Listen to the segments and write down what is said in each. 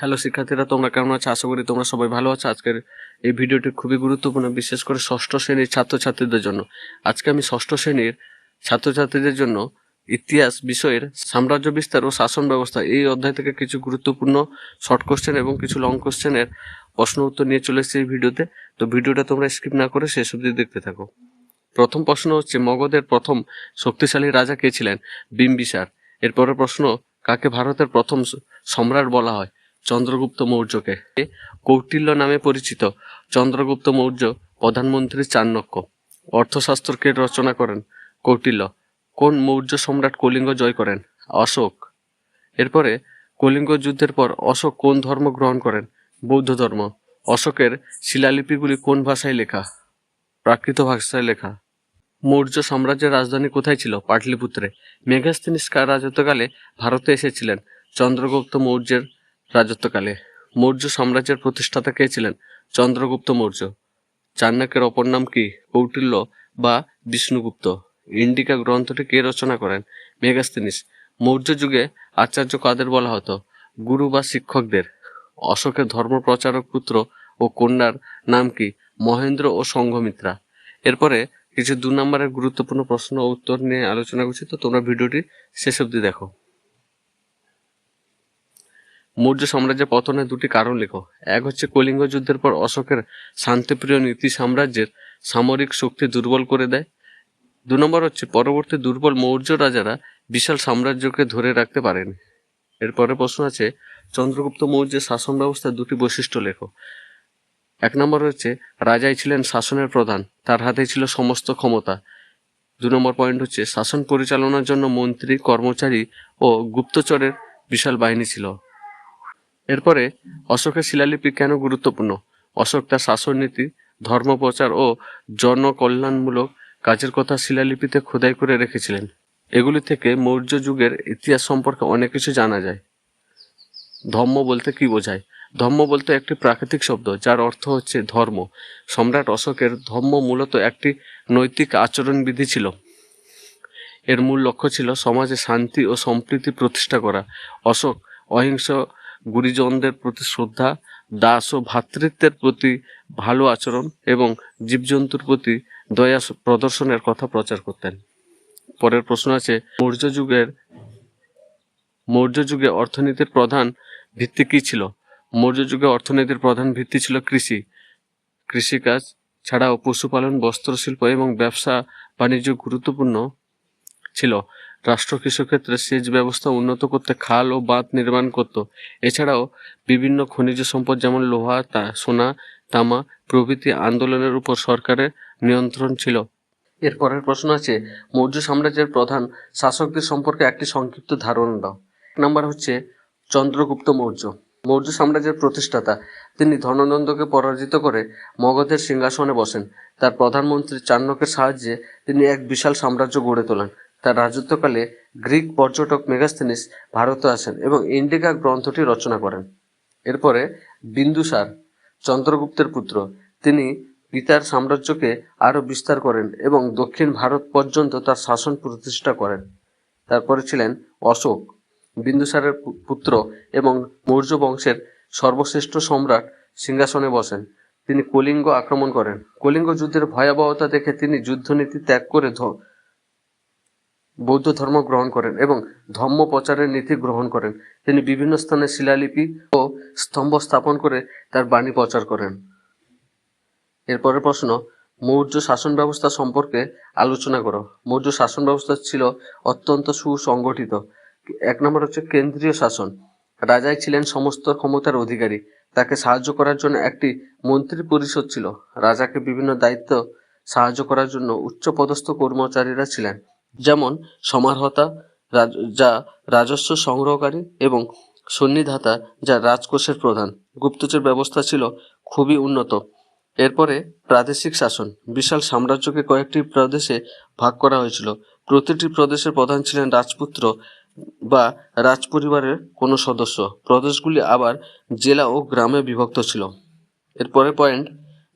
Hello শিক্ষার্থীরা, তোমরা কেমন আছো? আশা করি তোমরা সবাই ভালো আছো। আজকের এই ভিডিওটি খুবই গুরুত্বপূর্ণ, বিশেষ করে ষষ্ঠ শ্রেণির ছাত্রছাত্রীদের জন্য। আজকে আমি ষষ্ঠ শ্রেণির ছাত্রছাত্রীদের জন্য ইতিহাস বিষয়ের সাম্রাজ্য বিস্তার ও শাসন ব্যবস্থা এই অধ্যায় থেকে কিছু গুরুত্বপূর্ণ শর্ট কোশ্চেন এবং কিছু লং কোশ্চেনের প্রশ্ন উত্তর নিয়ে চলে এসেছি এই ভিডিওতে। তো ভিডিওটা তোমরা স্কিপ না করে শেষ অবধি দেখতে থাকো। প্রথম প্রশ্ন হচ্ছে, মগধের প্রথম শক্তিশালী রাজা কে ছিলেন? বিম্বিসার। এরপরের প্রশ্ন, কাকে ভারতের প্রথম সম্রাট বলা হয়? চন্দ্রগুপ্ত মৌর্যকে। কৌটিল্য নামে পরিচিত চন্দ্রগুপ্ত মৌর্য প্রধানমন্ত্রী চাণক্য। অর্থশাস্ত্রকে রচনা করেন কৌটিল্য। কোন মৌর্য সম্রাট কলিঙ্গ জয় করেন? অশোক। এরপরে কলিঙ্গ যুদ্ধের পর অশোক কোন ধর্ম গ্রহণ করেন? বৌদ্ধ ধর্ম। অশোকের শিলালিপিগুলি কোন ভাষায় লেখা? প্রাকৃত ভাষায় লেখা। মৌর্য সাম্রাজ্যের রাজধানী কোথায় ছিল? পাটলিপুত্রে। মেঘাস্তিনিস কার রাজত্বকালে ভারতে এসেছিলেন চন্দ্রগুপ্ত মৌর্যের রাজত্বকালে মৌর্য সাম্রাজ্যের প্রতিষ্ঠাতা কে ছিলেন? চন্দ্রগুপ্ত মৌর্য। চাণক্যের অপর নাম কি? কৌটিল্য বা বিষ্ণুগুপ্ত। ইন্ডিকা গ্রন্থটি কে রচনা করেন? মেগাস্তিনিস মৌর্য যুগে আচার্য কাদের বলা হতো? গুরু বা শিক্ষকদের। অশোকের ধর্ম প্রচারক পুত্র ও কন্যার নাম কি? মহেন্দ্র ও সংঘমিত্রা। এরপরে কিছু দু নম্বরের গুরুত্বপূর্ণ প্রশ্ন ও উত্তর নিয়ে আলোচনা করছি। তো তোমরা ভিডিওটি শেষ অবধি দেখো। মৌর্য সাম্রাজ্যের পতনের দুটি কারণ লেখো। এক হচ্ছে কলিঙ্গ যুদ্ধের পর অশোকের শান্তিপ্রিয় নীতি সাম্রাজ্যের সামরিক শক্তি দুর্বল করে দেয়। দু নম্বর হচ্ছে পরবর্তী দুর্বল মৌর্য রাজারা বিশাল সাম্রাজ্যকে ধরে রাখতে পারেনি। এরপরে প্রশ্ন আছে, চন্দ্রগুপ্ত মৌর্যের শাসন ব্যবস্থার দুটি বৈশিষ্ট্য লেখো। এক নম্বর হচ্ছে, রাজাই ছিলেন শাসনের প্রধান, তার হাতে ছিল সমস্ত ক্ষমতা। দু নম্বর পয়েন্ট হচ্ছে, শাসন পরিচালনার জন্য মন্ত্রী, কর্মচারী ও গুপ্তচরের বিশাল বাহিনী ছিল। এরপরে, অশোকের শিলালিপি কেন গুরুত্বপূর্ণ? অশোক তার শাসননীতি, ধর্মপ্রচার ও জনকল্যাণমূলক কাজের কথা শিলালিপিতে খোদাই করে রেখেছিলেন। এগুলি থেকে মৌর্য যুগের ইতিহাস সম্পর্কে অনেক কিছু জানা যায়। ধর্ম বলতে কি বোঝায়? ধর্ম বলতে একটি প্রাকৃতিক শব্দ, যার অর্থ হচ্ছে ধর্ম। সম্রাট অশোকের ধর্ম মূলত একটি নৈতিক আচরণবিধি ছিল। এর মূল লক্ষ্য ছিল সমাজে শান্তি ও সম্প্রীতি প্রতিষ্ঠা করা। অশোক অহিংস গুরুজনদের প্রতি শ্রদ্ধা, দাস ও ভ্রাতৃত্বের প্রতি ভালো আচরণ এবং জীবজন্তুর প্রতি দয়া প্রদর্শনের কথা প্রচার করতেন। পরের প্রশ্ন আছে, মৌর্য যুগের, মৌর্য যুগে অর্থনীতির প্রধান ভিত্তি কী ছিল? মৌর্য যুগে অর্থনীতির প্রধান ভিত্তি ছিল কৃষি। কৃষিকাজ ছাড়াও পশুপালন, বস্ত্রশিল্প এবং ব্যবসা বাণিজ্য গুরুত্বপূর্ণ ছিল। রাষ্ট্র কৃষিক্ষেত্রে সেচ ব্যবস্থা উন্নত করতে খাল ও বাঁধ নির্মাণ করত। এছাড়াও বিভিন্ন খনিজ সম্পদ যেমন লোহা, তা, সোনা, তামা প্রভৃতি আন্দোলনের উপর সরকারের নিয়ন্ত্রণ ছিল। এরপরের প্রশ্ন আছে, মৌর্য সাম্রাজ্যের প্রধান শাসকদের সম্পর্কে একটি সংক্ষিপ্ত ধারণা দাও। এক নম্বর হচ্ছে চন্দ্রগুপ্ত মৌর্য। মৌর্য সাম্রাজ্যের প্রতিষ্ঠাতা। তিনি ধননন্দকে পরাজিত করে মগধের সিংহাসনে বসেন। তার প্রধানমন্ত্রী চাণক্যের সাহায্যে তিনি এক বিশাল সাম্রাজ্য গড়ে তোলেন। তার রাজত্বকালে গ্রিক পর্যটক মেগাস্তিনিস ভারতে আসেন এবং ইন্ডিকা গ্রন্থটি রচনা করেন। এরপরে বিন্দুসার, চন্দ্রগুপ্তের পুত্র, তিনি পিতার সাম্রাজ্যকে আরও বিস্তার করেন এবং দক্ষিণ ভারত পর্যন্ত তার শাসন প্রতিষ্ঠা করেন। তারপরে ছিলেন অশোক, বিন্দুসারের পুত্র এবং মৌর্য বংশের সর্বশ্রেষ্ঠ সম্রাট সিংহাসনে বসেন। তিনি কলিঙ্গ আক্রমণ করেন। কলিঙ্গ যুদ্ধের ভয়াবহতা দেখে তিনি যুদ্ধনীতি ত্যাগ করে বৌদ্ধ ধর্ম গ্রহণ করেন এবং ধর্ম প্রচারের নীতি গ্রহণ করেন। তিনি বিভিন্ন স্থানে শিলালিপি ও স্তম্ভ স্থাপন করে তার বাণী প্রচার করেন। এরপরের প্রশ্ন, মৌর্য শাসন ব্যবস্থা সম্পর্কে আলোচনা করো। মৌর্য শাসন ব্যবস্থা ছিল অত্যন্ত সুসংগঠিত। এক নম্বর হচ্ছে কেন্দ্রীয় শাসন। রাজাই ছিলেন সমস্ত ক্ষমতার অধিকারী। তাকে সাহায্য করার জন্য একটি মন্ত্রী পরিষদ ছিল। রাজাকে বিভিন্ন দায়িত্ব সাহায্য করার জন্য উচ্চপদস্থ কর্মচারীরা ছিলেন। যেমন সমারহতা যা রাজস্ব সংগ্রহকারী এবং সন্নিধাতা, যা রাজকোষের প্রধান। গুপ্তচর ব্যবস্থা ছিল খুবই উন্নত। এরপরে প্রাদেশিক শাসন। বিশাল সাম্রাজ্যকে কয়েকটি প্রদেশে ভাগ করা হয়েছিল। প্রতিটি প্রদেশের প্রধান ছিলেন রাজপুত্র বা রাজপরিবারের কোনো সদস্য। প্রদেশগুলি আবার জেলা ও গ্রামে বিভক্ত ছিল। এরপরে পয়েন্ট,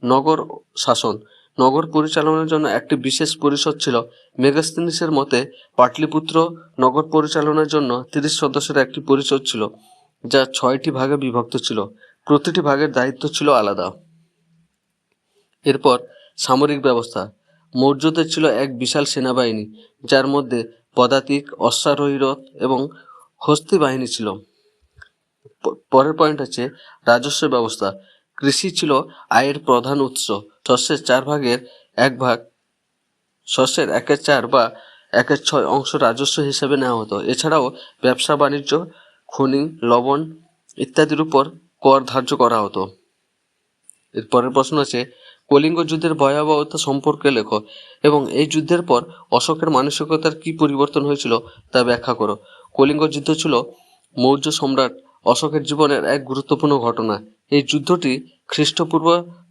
নগর শাসন। নগর পরিচালনার জন্য একটি বিশেষ পরিষদ ছিল। মেগাস্তিনিসের মতে, পাটলিপুত্র নগর পরিচালনার জন্য তিরিশ সদস্যের একটি পরিষদ ছিল, যা ছয়টি ভাগে বিভক্ত ছিল। প্রতিটি ভাগের দায়িত্ব ছিল আলাদা। এরপর সামরিক ব্যবস্থা। মৌর্যদের ছিল এক বিশাল সেনাবাহিনী, যার মধ্যে পদাতিক অশ্বারোহী রথ এবং হস্তি বাহিনী ছিল। পরের পয়েন্ট হচ্ছে রাজস্ব ব্যবস্থা। কৃষি ছিল আয়ের প্রধান উৎস। শস্যের চার ভাগের এক ভাগ, শস্যের একের চার বা একের ছয় অংশ রাজস্ব হিসেবে নেওয়া হতো। এছাড়াও ব্যবসা, বাণিজ্য, খনি, লবণ ইত্যাদির উপর কর ধার্য করা হতো। এর পরের প্রশ্ন আছে, কলিঙ্গ যুদ্ধের ভয়াবহতা সম্পর্কে লেখো এবং এই যুদ্ধের পর অশোকের মানসিকতার কি পরিবর্তন হয়েছিল তা ব্যাখ্যা করো। কলিঙ্গ যুদ্ধ ছিল মৌর্য সম্রাট অশোকের জীবনের এক গুরুত্বপূর্ণ ঘটনা। এই যুদ্ধটি খ্রিস্টপূর্ব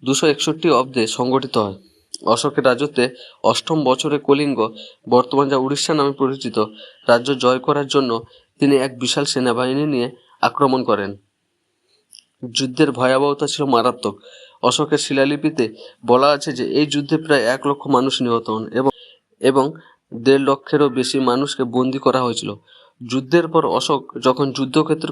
দুশো একষট্টি অব্দে সংগঠিত হয়। অশোকের রাজত্বে অষ্টম বছরে কলিঙ্গ বর্তমান যা উড়িষ্যা নামে পরিচিত, রাজ্য জয় করার জন্য তিনি এক বিশাল সেনাবাহিনী নিয়ে আক্রমণ করেন। যুদ্ধের ভয়াবহতা ছিল মারাত্মক। অশোকের শিলালিপিতে বলা আছে যে, এই যুদ্ধে প্রায় এক লক্ষ মানুষ নিহত হন এবং এবং দেড় লক্ষেরও বেশি মানুষকে বন্দী করা হয়েছিল। যুদ্ধের পর অশোক যখন যুদ্ধক্ষেত্রে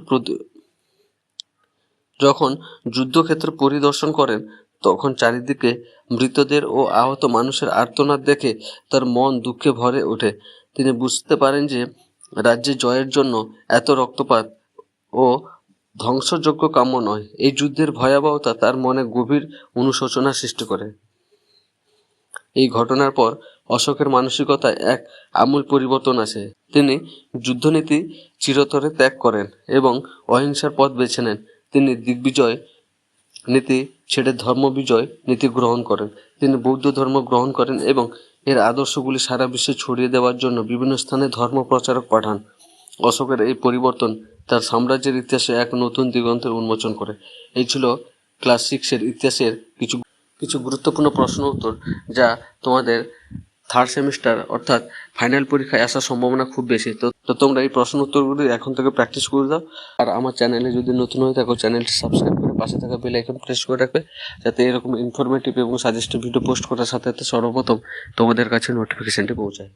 যখন যুদ্ধক্ষেত্র পরিদর্শন করেন, তখন চারিদিকে মৃতদের ও আহত মানুষের আর্তনাদ দেখে তার মন দুঃখে ভরে ওঠে। তিনি বুঝতে পারেন যে রাজ্যে জয়ের জন্য এত রক্তপাত ও ধ্বংসযোগ্য কাম্য নয়। এই যুদ্ধের ভয়াবহতা তার মনে গভীর অনুশোচনা সৃষ্টি করে। এই ঘটনার পর অশোকের মানসিকতায় এক আমূল পরিবর্তন আসে। তিনি যুদ্ধনীতি চিরতরে ত্যাগ করেন এবং অহিংসার পথ বেছে নেন। তিনি দিগ্বিজয় নীতি ছেড়ে ধর্ম বিজয় নীতি গ্রহণ করেন। তিনি বৌদ্ধ ধর্ম গ্রহণ করেন এবং এর আদর্শগুলি সারা বিশ্বে ছড়িয়ে দেওয়ার জন্য বিভিন্ন স্থানে ধর্ম প্রচারক পাঠান। অশোকের এই পরিবর্তন তার সাম্রাজ্যের ইতিহাসে এক নতুন দিগন্তের উন্মোচন করে। এই ছিল ক্লাস সিক্সের ইতিহাসের কিছু কিছু গুরুত্বপূর্ণ প্রশ্ন উত্তর, যা তোমাদের থার্ড সেমিস্টার অর্থাৎ ফাইনাল পরীক্ষায় আসার সম্ভাবনা খুব বেশি। তো তো তোমরা এই প্রশ্ন উত্তরগুলি এখন থেকে প্র্যাকটিস করে দাও। আর আমার চ্যানেলে যদি নতুন হয়ে থাকো চ্যানেলটি সাবস্ক্রাইব করে পাশে থাকা বেল আইকন প্রেস করে রাখবে, যাতে এরকম ইনফরমেটিভ এবং সাজেস্টিভ ভিডিও পোস্ট করার সাথে সাথে সর্বপ্রথম তোমাদের কাছে নোটিফিকেশানটি পৌঁছায়।